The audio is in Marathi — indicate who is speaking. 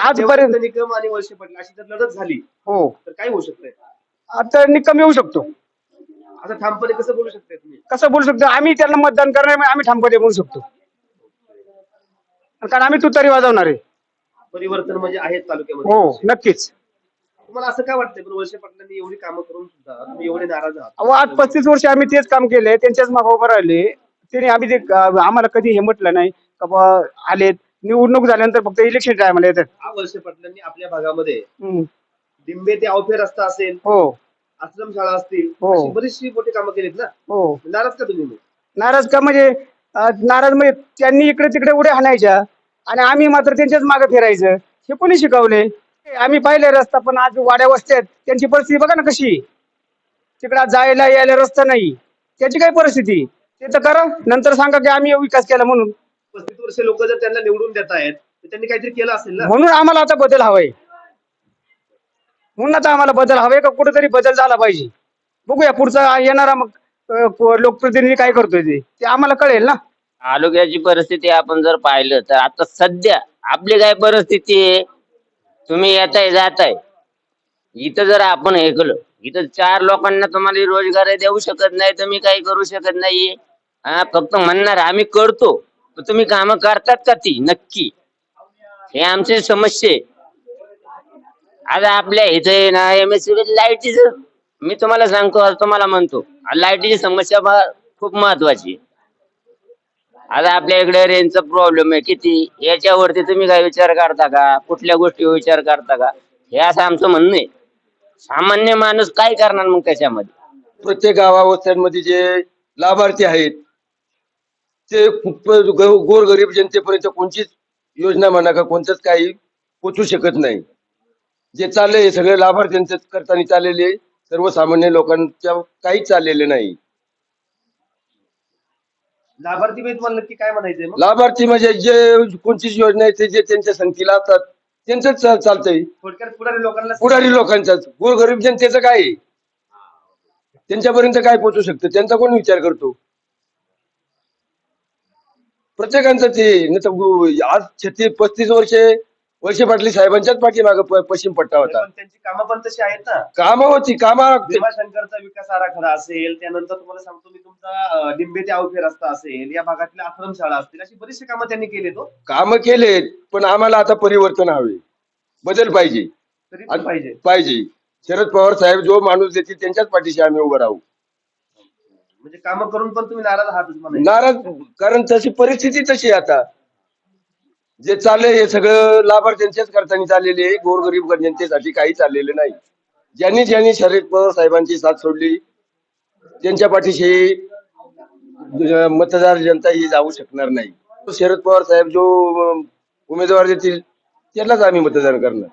Speaker 1: आजपर्यंत.
Speaker 2: निकम आणि वळसे पाटील अशी जर लढत झाली.
Speaker 1: हो.
Speaker 2: तर काय होऊ शकतंय.
Speaker 1: आता निकम येऊ शकतो.
Speaker 2: असं ठामपणे कसं बोलू शकताय तुम्ही?
Speaker 1: कसं बोलू शकतो? आम्ही त्यांना मतदान करणार आम्ही ठामपणे बोलू शकतो. कारण आम्ही तुतारी वाजवणार आहे.
Speaker 2: परिवर्तन म्हणजे आहेत तालुक्यामध्ये.
Speaker 1: हो नक्कीच.
Speaker 2: तुम्हाला असं काय वाटतंय? पण वळसे पाटलांनी एवढी कामं करून सुद्धा तुम्ही एवढे नाराज आहात.
Speaker 1: अहो आज पस्तीस वर्ष आम्ही तेच काम केले त्यांच्याच मागे उभं राहिले. त्यांनी आम्ही ते आम्हाला कधी हे म्हटलं नाही का बा आलेत. निवडणूक झाल्यानंतर फक्त इलेक्शन टायमाला येतात
Speaker 2: हा वळसे पाटलांनी आपल्या भागामध्ये
Speaker 1: हम्म.
Speaker 2: डिंबे ते अवफे रस्ता असेल
Speaker 1: हो.
Speaker 2: आश्रमशाळा असतील
Speaker 1: हो.
Speaker 2: अशी बरीचशी मोठी कामं केलीत ना?
Speaker 1: हो.
Speaker 2: नाराज का तुम्ही?
Speaker 1: नाराज का म्हणजे अं, नाराज म्हणजे त्यांनी इकडे तिकडे उड्या हाणायच्या आणि आम्ही मात्र त्यांच्याच मागे फिरायचं. हे कोणी शिकवले? आम्ही पाहिले रस्ता पण आज वाड्या वस्त्यात त्यांची परिस्थिती बघा ना कशी. तिकडे जायला यायला रस्ता नाही. त्याची काय परिस्थिती? ते तर करा. नंतर सांगा की आम्ही विकास केला म्हणून.
Speaker 2: वर्ष लोक जर त्यांना निवडून देत आहेत तर त्यांनी काहीतरी केलं असेल ना?
Speaker 1: म्हणून आम्हाला आता बदल हवाय. म्हणून आता आम्हाला बदल हवे का कुठेतरी बदल झाला पाहिजे? बघूया पुढचा येणारा मग अं, को- लोकप्रतिनिधी काय करतोय ते. ते आम्हाला कळेल ना?
Speaker 3: तालुक्याची परिस्थिती आपण जर पाहिलं तर आता सध्या आपली काय परिस्थिती आहे? तुम्ही येताय जाताय. इथं जर आपण हे केलं इथं चार लोकांना तुम्हाला रोजगार देऊ शकत नाही तुम्ही काही करू शकत नाहीये. हा फक्त म्हणणार आम्ही करतो. पण तुम्ही काम करतात का ती? नक्की. हे आमची समस्या. आहे आता आपल्या इथे ना एम एस सी लाईटीच मी तुम्हाला सांगतो तुम्हाला म्हणतो लाईटीची समस्या खूप महत्वाची आहे. आता आपल्या इकडे रेंजचा प्रॉब्लेम आहे. किती? याच्यावरती तुम्ही काय विचार करता का? कुठल्या गोष्टी विचार करता का? हे असं आमचं म्हणणं आहे. सामान्य माणूस काय करणार मग त्याच्यामध्ये?
Speaker 4: प्रत्येक गावावस्त्यांमध्ये जे लाभार्थी आहेत ते गोरगरीब जनतेपर्यंत कोणतीच योजना म्हणा का कोणतंच काही पोचू शकत नाही. जे चाललंय हे सगळे लाभार्थ्यांचं करताना चाललेले सर्वसामान्य लोकांच्या काहीच चाललेले नाही.
Speaker 2: लाभार्थी नक्की काय म्हणायचंय
Speaker 4: लाभार्थी म्हणजे जे कोणतीच योजना आहे ते जे त्यांच्या संगतीला असतात त्यांचंच चालतंय.
Speaker 2: पुढारी लोकांना
Speaker 4: पुढारी लोकांचाच. गोरगरीब जनतेचं काय आहे? त्यांच्यापर्यंत काय पोचू शकतं? त्यांचा कोण विचार करतो? प्रत्येकांचं ते आज छत्तीस पस्तीस वर्षे वर्षे पाटली साहेबांच्याच पाठीमागं पश्चिम पट्टा होता.
Speaker 2: पण त्यांची कामं पण तशी आहेत ना.
Speaker 4: कामा होती कामा
Speaker 2: भीमाशंकरचा विकास आराखडा असेल त्यानंतर तुम्हाला सांगतो मी तुमचा डिंबे ते अवघे रस्ता असेल या भागातल्या आश्रमशाळा असतील अशी बरीचशी कामं त्यांनी केली तो
Speaker 4: काम केलेत पण आम्हाला आता परिवर्तन हवे. बदल पाहिजे.
Speaker 2: तरी पण पाहिजे.
Speaker 4: पाहिजे. शरद पवार साहेब जो माणूस देतील त्यांच्याच पाठीशी आम्ही उभं राहू.
Speaker 2: म्हणजे काम करून पण तुम्ही नाराज आहात
Speaker 4: नाराज कारण तशी परिस्थिती तशी आहे आता. जे चाललंय हे सगळं लाभार्थ्यांच्याच करताना चाललेले आहे. गोरगरीब जनतेसाठी काही चाललेलं नाही. ज्यांनी ज्यांनी शरद पवार साहेबांची साथ सोडली त्यांच्या पाठीशी मतदार जनता ही जाऊ शकणार नाही. शरद पवार साहेब जो उमेदवार देतील त्यालाच आम्ही मतदान करणार.